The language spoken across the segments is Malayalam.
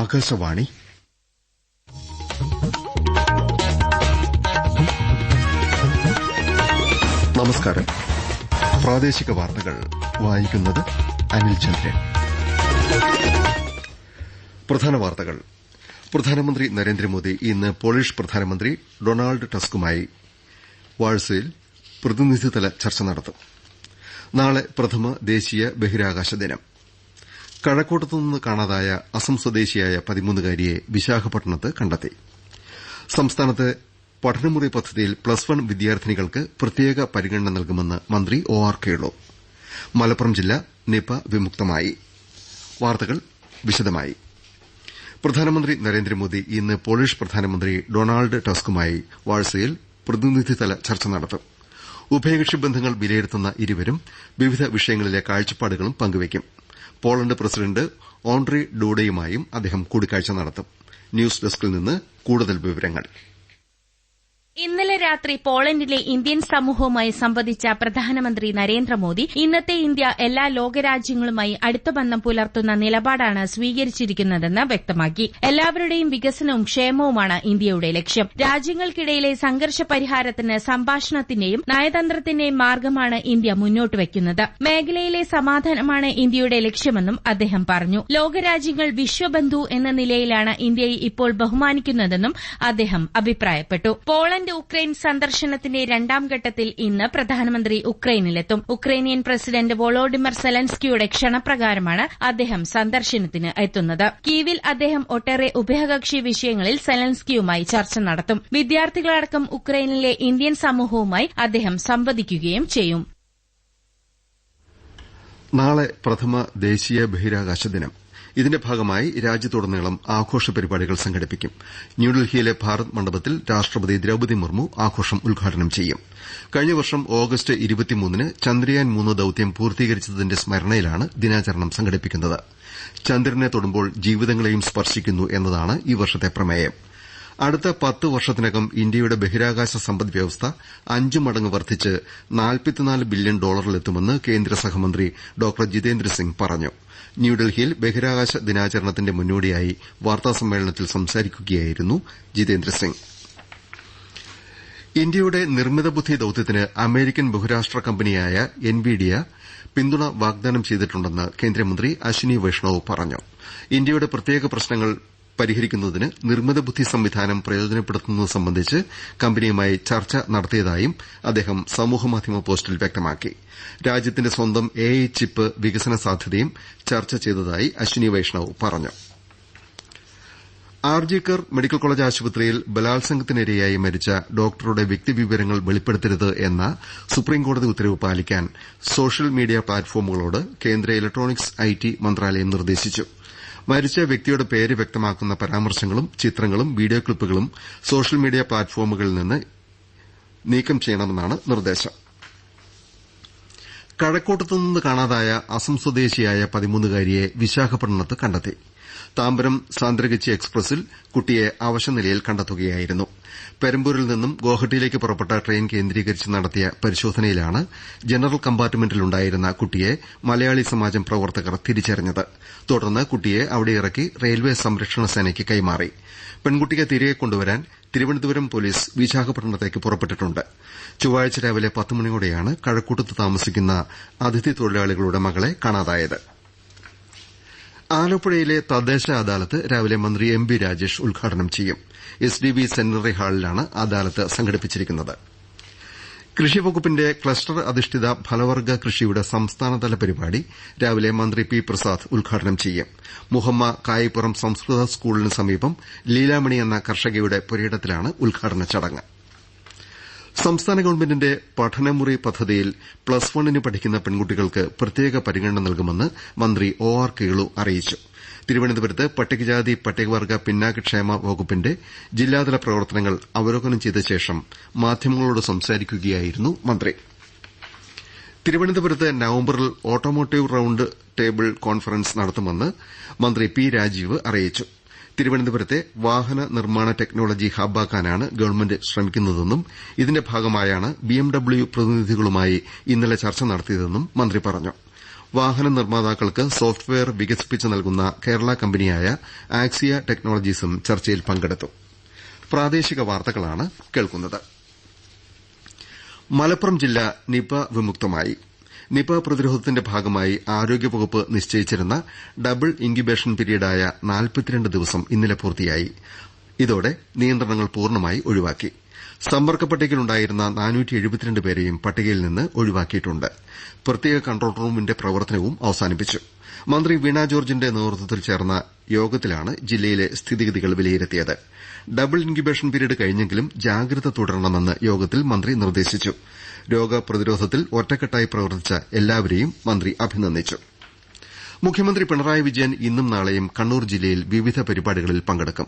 ആകാശവാണി. നമസ്കാരം. പ്രാദേശിക വാർത്തകൾ വായിക്കുന്നത് അനിൽ ചന്ദ്രൻ. പ്രധാന വാർത്തകൾ. പ്രധാനമന്ത്രി നരേന്ദ്രമോദി ഇന്ന് പോളിഷ് പ്രധാനമന്ത്രി ഡൊണാൾഡ് ടസ്കുമായി വാഴ്സയിൽ പ്രതിനിധിതല ചർച്ച നടത്തും. നാളെ പ്രഥമ ദേശീയ ബഹിരാകാശ ദിനം. കഴക്കൂട്ടത്തുനിന്ന് കാണാതായ അസം സ്വദേശിയായ പതിമൂന്നുകാരിയെ വിശാഖപട്ടണത്ത് കണ്ടെത്തി. സംസ്ഥാനത്ത് പഠനമുറി പദ്ധതിയിൽ പ്ലസ് വൺ വിദ്യാർത്ഥിനികൾക്ക് പ്രത്യേക പരിഗണന നൽകുമെന്ന് മന്ത്രി ഒ ആർ കേളു. മലപ്പുറം ജില്ല നിപ വിമുക്തമായി. വാർത്തകൾ വിശദമായി. പ്രധാനമന്ത്രി നരേന്ദ്രമോദി ഇന്ന് പോളിഷ് പ്രധാനമന്ത്രി ഡൊണാൾഡ് ടസ്കുമായി വാഴ്സയിൽ പ്രതിനിധിതല ചർച്ച നടത്തും. ഉഭയകക്ഷി ബന്ധങ്ങൾ വിലയിരുത്തുന്ന ഇരുവരും വിവിധ വിഷയങ്ങളിലെ കാഴ്ചപ്പാടുകളും പങ്കുവയ്ക്കും. പോളണ്ട് പ്രസിഡന്റ് ഓൺട്രി ഡൂഡയുമായും അദ്ദേഹം കൂടിക്കാഴ്ച നടത്തും. ന്യൂസ് ഡെസ്കിൽ നിന്ന് കൂടുതൽ വിവരങ്ങൾ. രാത്രി പോളണ്ടിലെ ഇന്ത്യൻ സമൂഹവുമായി സംവദിച്ച പ്രധാനമന്ത്രി നരേന്ദ്രമോദി ഇന്നത്തെ ഇന്ത്യ എല്ലാ ലോകരാജ്യങ്ങളുമായി അടുത്ത ബന്ധം പുലർത്തുന്ന നിലപാടാണ് സ്വീകരിച്ചിരിക്കുന്നതെന്ന് വ്യക്തമാക്കി. എല്ലാവരുടെയും വികസനവും ക്ഷേമവുമാണ് ഇന്ത്യയുടെ ലക്ഷ്യം. രാജ്യങ്ങൾക്കിടയിലെ സംഘർഷ പരിഹാരത്തിന് സംഭാഷണത്തിന്റെയും നയതന്ത്രത്തിന്റെയും മാർഗമാണ് ഇന്ത്യ മുന്നോട്ട് വയ്ക്കുന്നത്. മേഖലയിലെ സമാധാനമാണ് ഇന്ത്യയുടെ ലക്ഷ്യമെന്നും അദ്ദേഹം പറഞ്ഞു. ലോകരാജ്യങ്ങൾ വിശ്വബന്ധു എന്ന നിലയിലാണ് ഇന്ത്യയെ ഇപ്പോൾ ബഹുമാനിക്കുന്നതെന്നും അദ്ദേഹം അഭിപ്രായപ്പെട്ടു. പോളണ്ട് ഉക്രൈൻ സന്ദർശനത്തിന്റെ രണ്ടാം ഘട്ടത്തിൽ ഇന്ന് പ്രധാനമന്ത്രി ഉക്രൈനിലെത്തും. ഉക്രൈനിയൻ പ്രസിഡന്റ് വോളോഡിമർ സെലൻസ്കിയുടെ ക്ഷണപ്രകാരമാണ് അദ്ദേഹം സന്ദർശനത്തിന് എത്തുന്നത്. കീവിൽ അദ്ദേഹം ഒട്ടേറെ ഉഭയകക്ഷി വിഷയങ്ങളിൽ സെലൻസ്കിയുമായി ചർച്ച നടത്തും. വിദ്യാർത്ഥികളടക്കം ഉക്രൈനിലെ ഇന്ത്യൻ സമൂഹവുമായി അദ്ദേഹം സംവദിക്കുകയും ചെയ്യും. നാളെ പ്രഥമ ദേശീയ ബഹിരാകാശ ദിനം. ഇതിന്റെ ഭാഗമായി രാജ്യത്തുടനീളം ആഘോഷ പരിപാടികൾ സംഘടിപ്പിക്കും. ന്യൂഡൽഹിയിലെ ഭാരത് മണ്ഡപത്തിൽ രാഷ്ട്രപതി ദ്രൌപതി മുർമു ആഘോഷം ഉദ്ഘാടനം ചെയ്യും. കഴിഞ്ഞ വർഷം ഓഗസ്റ്റ് ഇരുപത്തിമൂന്നിന് ചന്ദ്രയാൻ മൂന്ന് ദൌത്യം പൂർത്തീകരിച്ചതിന്റെ സ്മരണയിലാണ് ദിനാചരണം സംഘടിപ്പിക്കുന്നത്. ചന്ദ്രനെ തൊടുമ്പോൾ ജീവിതങ്ങളെയും സ്പർശിക്കുന്നു എന്നതാണ് ഈ വർഷത്തെ പ്രമേയം. അടുത്ത പത്ത് വർഷത്തിനകം ഇന്ത്യയുടെ ബഹിരാകാശ സമ്പദ് വ്യവസ്ഥ അഞ്ച് മടങ്ങ് വർദ്ധിച്ച് നാൽപ്പത്തിനാല് ബില്യൺ ഡോളറിലെത്തുമെന്ന് കേന്ദ്ര സഹമന്ത്രി ഡോക്ടർ ജിതേന്ദ്ര സിംഗ് പറഞ്ഞു. ന്യൂഡൽഹിയിൽ ബഹിരാകാശ ദിനാചരണത്തിന്റെ മുന്നോടിയായി വാർത്താസമ്മേളനത്തിൽ സംസാരിക്കുകയായിരുന്നു ജിതേന്ദ്ര സിംഗ്. ഇന്ത്യയുടെ നിർമ്മിത ബുദ്ധി ദൌത്യത്തിന് അമേരിക്കൻ ബഹുരാഷ്ട്ര കമ്പനിയായ എൻവിഡിയ പിന്തുണ വാഗ്ദാനം ചെയ്തിട്ടുണ്ടെന്ന് കേന്ദ്രമന്ത്രി അശ്വിനി വൈഷ്ണവ് പറഞ്ഞു. ഇന്ത്യയുടെ പ്രത്യേക പ്രശ്നങ്ങൾ പരിഹരിക്കുന്നതിന് നിർമ്മിത ബുദ്ധി സംവിധാനം പ്രയോജനപ്പെടുത്തുന്നത് സംബന്ധിച്ച് കമ്പനിയുമായി ചർച്ച നടത്തിയതായും അദ്ദേഹം സമൂഹമാധ്യമ പോസ്റ്റിൽ വ്യക്തമാക്കി. രാജ്യത്തിന്റെ സ്വന്തം എഐ ചിപ്പ് വികസന സാധ്യതയും ചർച്ച ചെയ്തതായി അശ്വിനി വൈഷ്ണവ് പറഞ്ഞു. ആർജിക്കർ മെഡിക്കൽ കോളേജ് ആശുപത്രിയിൽ ബലാത്സംഗത്തിനിരയായി മരിച്ച ഡോക്ടറുടെ വ്യക്തിവിവരങ്ങൾ വെളിപ്പെടുത്തരുത് എന്ന സുപ്രീംകോടതി ഉത്തരവ് പാലിക്കാൻ സോഷ്യൽ മീഡിയ പ്ലാറ്റ്ഫോമുകളോട് കേന്ദ്ര ഇലക്ട്രോണിക്സ് ഐടി മന്ത്രാലയം നിർദ്ദേശിച്ചു. മരിച്ച വ്യക്തിയുടെ പേര് വ്യക്തമാക്കുന്ന പരാമർശങ്ങളും ചിത്രങ്ങളും വീഡിയോ ക്ലിപ്പുകളും സോഷ്യൽ മീഡിയ പ്ലാറ്റ്ഫോമുകളിൽ നിന്ന് നീക്കം ചെയ്യണമെന്നാണ് നിർദ്ദേശം. കഴക്കൂട്ടത്തുനിന്ന് കാണാതായ അസം സ്വദേശിയായ പതിമൂന്നുകാരിയെ വിശാഖപട്ടണത്ത് കണ്ടെത്തി. താമ്പരം സാന്ദ്രഗച്ചി എക്സ്പ്രസിൽ കുട്ടിയെ അവശനിലയിൽ കണ്ടെത്തുകയായിരുന്നു. പെരമ്പൂരിൽ നിന്നും ഗോഹട്ടിയിലേക്ക് പുറപ്പെട്ട ട്രെയിൻ കേന്ദ്രീകരിച്ച് നടത്തിയ പരിശോധനയിലാണ് ജനറൽ കമ്പാർട്ട്മെന്റിലുണ്ടായിരുന്ന കുട്ടിയെ മലയാളി സമാജം പ്രവർത്തകർ തിരിച്ചറിഞ്ഞത്. തുടർന്ന് കുട്ടിയെ അവിടെ ഇറക്കി റെയിൽവേ സംരക്ഷണ സേനയ്ക്ക് കൈമാറി. പെൺകുട്ടിയെ തിരികെ കൊണ്ടുവരാൻ തിരുവനന്തപുരം പോലീസ് വിശാഖപട്ടണത്തേക്ക് പുറപ്പെട്ടിട്ടുണ്ട്. ചൊവ്വാഴ്ച രാവിലെ പത്ത് മണിയോടെയാണ് കഴക്കൂട്ടത്ത് താമസിക്കുന്ന അതിഥി തൊഴിലാളികളുടെ മകളെ കാണാതായത്. ആലപ്പുഴയിലെ തദ്ദേശ അദാലത്ത് രാവിലെ മന്ത്രി എം ബി രാജേഷ് ഉദ്ഘാടനം ചെയ്യും. എസ് ഡി ബി സെന്റിനറി ഹാളിലാണ് അദാലത്ത് സംഘടിപ്പിച്ചിരിക്കുന്നത്. കൃഷിവകുപ്പിന്റെ ക്ലസ്റ്റർ അധിഷ്ഠിത ഫലവർഗ കൃഷിയുടെ സംസ്ഥാനതല പരിപാടി രാവിലെ മന്ത്രി പി പ്രസാദ് ഉദ്ഘാടനം ചെയ്യും. മുഹമ്മ കായപ്പുറം സംസ്കൃത സ്കൂളിന് സമീപം ലീലാമണി എന്ന കർഷകയുടെ പുരയിടത്തിലാണ് ഉദ്ഘാടന ചടങ്ങ്. സംസ്ഥാന ഗവൺമെന്റിന്റെ പഠനമുറി പദ്ധതിയിൽ പ്ലസ് വണ്ണിന് പഠിക്കുന്ന പെൺകുട്ടികൾക്ക് പ്രത്യേക പരിഗണന നൽകുമെന്ന് മന്ത്രി ഒ ആർ കേളു അറിയിച്ചു. തിരുവനന്തപുരത്ത് പട്ടികജാതി പട്ടികവർഗ പിന്നാക്കക്ഷേമ വകുപ്പിന്റെ ജില്ലാതല പ്രവർത്തനങ്ങൾ അവലോകനം ചെയ്ത ശേഷം മാധ്യമങ്ങളോട് സംസാരിക്കുകയായിരുന്നു മന്ത്രി. തിരുവനന്തപുരത്ത് നവംബറിൽ ഓട്ടോമോട്ടീവ് റൌണ്ട് ടേബിൾ കോൺഫറൻസ് നടത്തുമെന്ന് മന്ത്രി പി രാജീവ് അറിയിച്ചു. തിരുവനന്തപുരത്തെ വാഹന നിർമ്മാണ ടെക്നോളജി ഹബ്ബാക്കാനാണ് ഗവൺമെന്റ് ശ്രമിക്കുന്നതെന്നും ഇതിന്റെ ഭാഗമായാണ് ബിഎംഡബ്ല്യു പ്രതിനിധികളുമായി ഇന്നലെ ചർച്ച നടത്തിയതെന്നും മന്ത്രി പറഞ്ഞു. വാഹന നിർമ്മാതാക്കൾക്ക് സോഫ്റ്റ്വെയർ വികസിപ്പിച്ച് നൽകുന്ന കേരള കമ്പനിയായ ആക്സിയ ടെക്നോളജീസും ചർച്ചയിൽ പങ്കെടുത്തു. മലപ്പുറം ജില്ല നിപ വിമുക്തമായി. നിപ പ്രതിരോധത്തിന്റെ ഭാഗമായി ആരോഗ്യവകുപ്പ് നിശ്ചയിച്ചിരുന്ന ഡബിൾ ഇൻക്യുബേഷൻ പീരീഡായ ദിവസം ഇന്നലെ പൂർത്തിയായി. ഇതോടെ നിയന്ത്രണങ്ങൾ പൂർണമായി ഒഴിവാക്കി. സമ്പർക്ക പട്ടികയിലുണ്ടായിരുന്ന പേരെയും പട്ടികയിൽ നിന്ന് ഒഴിവാക്കിയിട്ടുണ്ട്. പ്രത്യേക കൺട്രോൾ റൂമിന്റെ പ്രവർത്തനവും അവസാനിപ്പിച്ചു. മന്ത്രി വീണ ജോർജിന്റെ നേതൃത്വത്തിൽ ചേർന്ന യോഗത്തിലാണ് ജില്ലയിലെ സ്ഥിതിഗതികൾ വിലയിരുത്തിയത്. ഡബിൾ ഇൻക്യുബേഷൻ പീരീഡ് കഴിഞ്ഞെങ്കിലും ജാഗ്രത തുടരണമെന്ന് യോഗത്തിൽ മന്ത്രി നിർദ്ദേശിച്ചു. രോഗപ്രതിരോധത്തിൽ ഒറ്റക്കെട്ടായി പ്രവർത്തിച്ച എല്ലാവരെയും മന്ത്രി അഭിനന്ദിച്ചു. മുഖ്യമന്ത്രി പിണറായി വിജയൻ ഇന്നും നാളെയും കണ്ണൂർ ജില്ലയിൽ വിവിധ പരിപാടികളിൽ പങ്കെടുക്കും.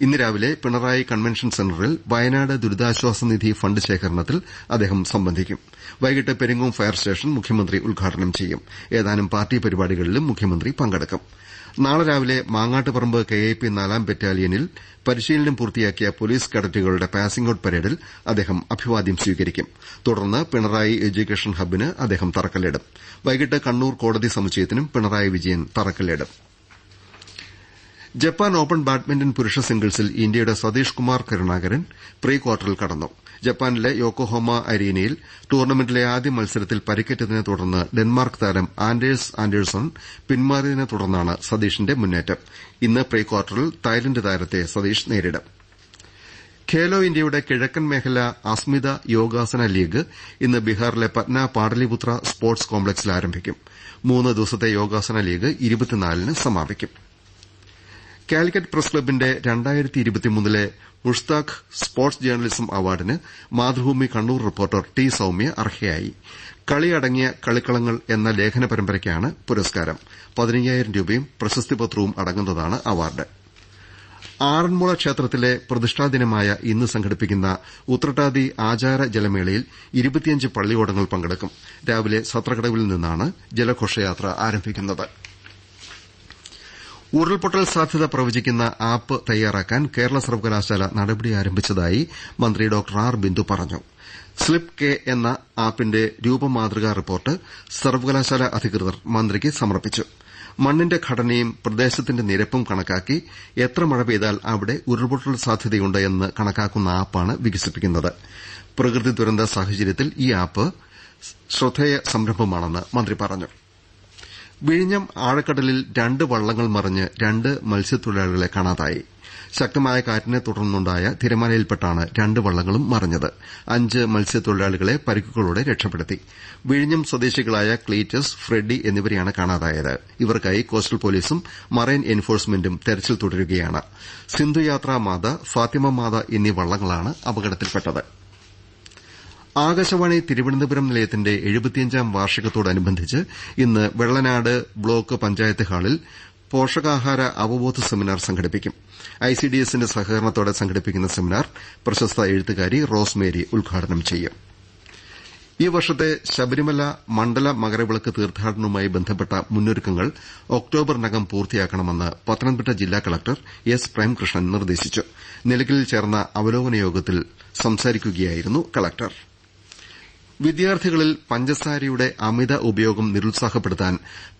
ഇന്ന് രാവിലെ പിണറായി കൺവെൻഷൻ സെന്ററിൽ വയനാട് ദുരിതാശ്വാസ നിധി ഫണ്ട് ശേഖരണത്തിൽ അദ്ദേഹം സംബന്ധിക്കും. വൈകിട്ട് പെരിങ്ങോം ഫയർ സ്റ്റേഷൻ മുഖ്യമന്ത്രി ഉദ്ഘാടനം ചെയ്യും. ഏതാനും പാർട്ടി പരിപാടികളിലും മുഖ്യമന്ത്രി പങ്കെടുക്കും. നാളെ രാവിലെ മാങ്ങാട്ടുപറമ്പ് കെഎപി നാലാം ബറ്റാലിയനിൽ പരിശീലനം പൂർത്തിയാക്കിയ പൊലീസ് കേഡറ്റുകളുടെ പാസിംഗ് ഔട്ട് പരേഡിൽ അദ്ദേഹം അഭിവാദ്യം സ്വീകരിക്കും. തുടർന്ന് പിണറായി എഡ്യൂക്കേഷൻ ഹബ്ബിന് അദ്ദേഹം തറക്കല്ലിടും. വൈകിട്ട് കണ്ണൂർ കോടതി സമുച്ചയത്തിനും പിണറായി വിജയൻ തറക്കല്ലിടും. ജപ്പാൻ ഓപ്പൺ ബാഡ്മിന്റൺ പുരുഷ സിംഗിൾസിൽ ഇന്ത്യയുടെ സതീഷ് കുമാർ കരുണാകരൻ പ്രീ ക്വാർട്ടറിൽ കടന്നു. ജപ്പാനിലെ യോക്കോഹോമ അരീനയിൽ ടൂർണമെന്റിലെ ആദ്യ മത്സരത്തിൽ പരിക്കേറ്റതിനെ തുടർന്ന് ഡെൻമാർക്ക് താരം ആൻഡേഴ്സ് ആൻഡേഴ്സൺ പിന്മാറിയതിനെ തുടർന്നാണ് സതീഷിന്റെ മുന്നേറ്റം. ഇന്ന് പ്രീ ക്വാർട്ടറിൽ തായ്ലന്റ് താരത്തെ സതീഷ് നേരിടും. ഖേലോ ഇന്ത്യയുടെ കിഴക്കൻ മേഖല അസ്മിത യോഗാസന ലീഗ് ഇന്ന് ബീഹാറിലെ പറ്റ്ന പാടലിപുത്ര സ്പോർട്സ് കോംപ്ലക്സിൽ ആരംഭിക്കും. മൂന്ന് ദിവസത്തെ യോഗാസന ലീഗ് സമാപിക്കും. കാലിക്കറ്റ് പ്രസ് ക്ലബിന്റെ ലെ മുഷ്താഖ് സ്പോർട്സ് ജേർണലിസം അവാർഡിന് മാതൃഭൂമി കണ്ണൂർ റിപ്പോർട്ടർ ടി സൌമ്യ അർഹയായി. കളിയടങ്ങിയ കളിക്കളങ്ങൾ എന്ന ലേഖന പരമ്പരയ്ക്കാണ് പുരസ്കാരം. പതിനയ്യായിരം രൂപയും പ്രശസ്തിപത്രവും അടങ്ങുന്നതാണ് അവാർഡ്. ആറന്മുള ക്ഷേത്രത്തിലെ പ്രതിഷ്ഠാദിനമായ ഇന്ന് സംഘടിപ്പിക്കുന്ന ഉത്രട്ടാതി ആചാര ജലമേളയിൽ ഇരുപത്തിയഞ്ച് പള്ളിയോടങ്ങൾ പങ്കെടുക്കും. രാവിലെ സത്രകടവിൽ നിന്നാണ് ജലഘോഷയാത്ര ആരംഭിക്കുന്നത്. ഉരുൾപൊട്ടൽ സാധ്യത പ്രവചിക്കുന്ന ആപ്പ് തയ്യാറാക്കാൻ കേരള സർവകലാശാല നടപടി ആരംഭിച്ചതായി മന്ത്രി ഡോക്ടർ ആർ. ബിന്ദു പറഞ്ഞു. സ്ലിപ്പ് കെ എന്ന ആപ്പിന്റെ രൂപമാതൃകാ റിപ്പോർട്ട് സർവകലാശാല അധികൃതർ മന്ത്രിക്ക് സമർപ്പിച്ചു. മണ്ണിന്റെ ഘടനയും പ്രദേശത്തിന്റെ നിരപ്പും കണക്കാക്കി എത്ര മഴ പെയ്താൽ അവിടെ ഉരുൾപൊട്ടൽ സാധ്യതയുണ്ട് എന്ന് കണക്കാക്കുന്ന ആപ്പാണ് വികസിപ്പിക്കുന്നത്. പ്രകൃതി ദുരന്ത സാഹചര്യത്തിൽ ഈ ആപ്പ് ശ്രദ്ധേയ സംരംഭമാണെന്ന് മന്ത്രി പറഞ്ഞു. വിഴിഞ്ഞം ആഴക്കടലിൽ രണ്ട് വള്ളങ്ങൾ മറിഞ്ഞ് രണ്ട് മത്സ്യത്തൊഴിലാളികളെ കാണാതായി. ശക്തമായ കാറ്റിനെ തുടർന്നുണ്ടായ തിരമാലയിൽപ്പെട്ടാണ് രണ്ട് വള്ളങ്ങളും മറിഞ്ഞത്. അഞ്ച് മത്സ്യത്തൊഴിലാളികളെ പരിക്കുകളോടെ രക്ഷപ്പെടുത്തി. വിഴിഞ്ഞം സ്വദേശികളായ ക്ലീറ്റസ് ഫ്രെഡി എന്നിവരെയാണ് കാണാതായത്. ഇവർക്കായി കോസ്റ്റൽ പോലീസും മറൈൻ എൻഫോഴ്സ്മെന്റും തെരച്ചിൽ തുടരുകയാണ്. സിന്ധുയാത്രാ മാത ഫാത്തിമ മാത എന്നീ വള്ളങ്ങളാണ് അപകടത്തിൽപ്പെട്ടത്. ആകാശവാണി തിരുവനന്തപുരം നിലയത്തിന്റെ എഴുപത്തിയഞ്ചാം വാർഷികത്തോടനുബന്ധിച്ച് ഇന്ന് വെള്ളനാട് ബ്ലോക്ക് പഞ്ചായത്ത് ഹാളിൽ പോഷകാഹാര അവബോധ സെമിനാർ സംഘടിപ്പിക്കും. ഐസിഡിഎസിന്റെ സഹകരണത്തോടെ സംഘടിപ്പിക്കുന്ന സെമിനാർ പ്രശസ്ത എഴുത്തുകാരി റോസ്മേരി ഉദ്ഘാടനം ചെയ്യും. ഈ വർഷത്തെ ശബരിമല മണ്ഡല മകരവിളക്ക് തീർത്ഥാടനവുമായി ബന്ധപ്പെട്ട മുന്നൊരുക്കങ്ങൾ ഒക്ടോബറിനകം പൂർത്തിയാക്കണമെന്ന് പത്തനംതിട്ട ജില്ലാ കളക്ടർ എസ് പ്രേംകൃഷ്ണൻ നിർദ്ദേശിച്ചു. നിലയ്ക്കലിൽ ചേർന്ന അവലോകന യോഗത്തിൽ സംസാരിക്കുകയായിരുന്നു കളക്ടർ. വിദ്യാർത്ഥികളിൽ പഞ്ചസാരയുടെ അമിത ഉപയോഗം നിരുത്സാഹപ്പെടുത്താൻ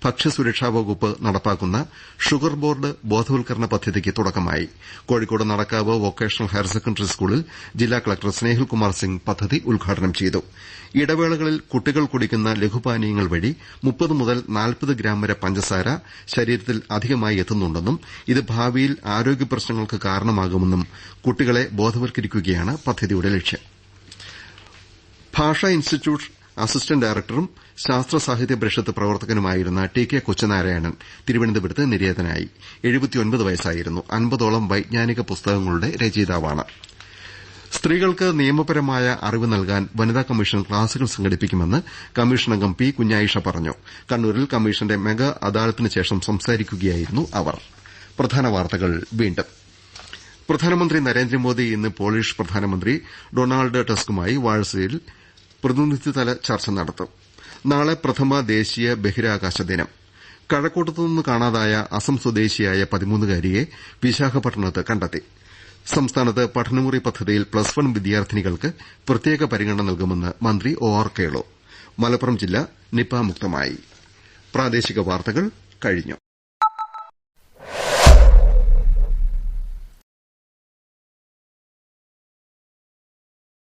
ഭക്ഷ്യസുരക്ഷാ വകുപ്പ് നടപ്പാക്കുന്ന ഷുഗർ ബോർഡ് ബോധവൽക്കരണ പദ്ധതിക്ക് തുടക്കമായി. Kozhikode Nadakkavu vocational higher secondary സ്കൂളിൽ ജില്ലാ കളക്ടർ സ്നേഹിൽകുമാർ സിംഗ് പദ്ധതി ഉദ്ഘാടനം ചെയ്തു. ഇടവേളകളിൽ കുട്ടികൾ കുടിക്കുന്ന ലഘുപാനീയങ്ങൾ വഴി മുപ്പത് മുതൽ നാൽപ്പത് ഗ്രാം വരെ പഞ്ചസാര ശരീരത്തിൽ അധികമായി എത്തുന്നുണ്ടെന്നും ഇത് ഭാവിയിൽ ആരോഗ്യ പ്രശ്നങ്ങൾക്ക് കാരണമാകുമെന്നും കുട്ടികളെ ബോധവൽക്കരിക്കുകയാണ് പദ്ധതിയുടെ ലക്ഷ്യം. ഭാഷാ ഇൻസ്റ്റിറ്റ്യൂട്ട് അസിസ്റ്റന്റ് ഡയറക്ടറും ശാസ്ത്ര സാഹിത്യ പരിഷത്ത് പ്രവർത്തകനുമായിരുന്ന ടി കെ കൊച്ചുനാരായണൻ തിരുവനന്തപുരത്ത് നിര്യാതനായി. വയസ്സായിരുന്നു. അൻപതോളം വൈജ്ഞാനിക പുസ്തകങ്ങളുടെ രചയിതാവാണ്. സ്ത്രീകൾക്ക് നിയമപരമായ അറിവ് നൽകാൻ വനിതാ കമ്മീഷൻ ക്ലാസുകൾ സംഘടിപ്പിക്കുമെന്ന് കമ്മീഷൻ അംഗം പി കുഞ്ഞായിഷ പറഞ്ഞു. കണ്ണൂരിൽ കമ്മീഷന്റെ മെഗാ അദാലത്തിന് ശേഷം സംസാരിക്കുകയായിരുന്നു അവർ. പ്രധാനമന്ത്രി നരേന്ദ്രമോദി ഇന്ന് പോളിഷ് പ്രധാനമന്ത്രി ഡൊണാൾഡ് ടസ്കുമായി വാഴ്സയിൽ പ്രതിനിധിതല ചർച്ച നടത്തും. നാളെ പ്രഥമ ദേശീയ ബഹിരാകാശ ദിനം. കഴക്കൂട്ടത്തുനിന്ന് കാണാതായ അസം സ്വദേശിയായ പതിമൂന്നുകാരിയെ വിശാഖപട്ടണത്ത് കണ്ടെത്തി. സംസ്ഥാനത്ത് പഠനമുറി പദ്ധതിയിൽ പ്ലസ് വൺ വിദ്യാർത്ഥിനികൾക്ക് പ്രത്യേക പരിഗണന നൽകുമെന്ന് മന്ത്രി ഒ ആർ കേളു. മലപ്പുറം ജില്ല നിപ മുക്തമായി.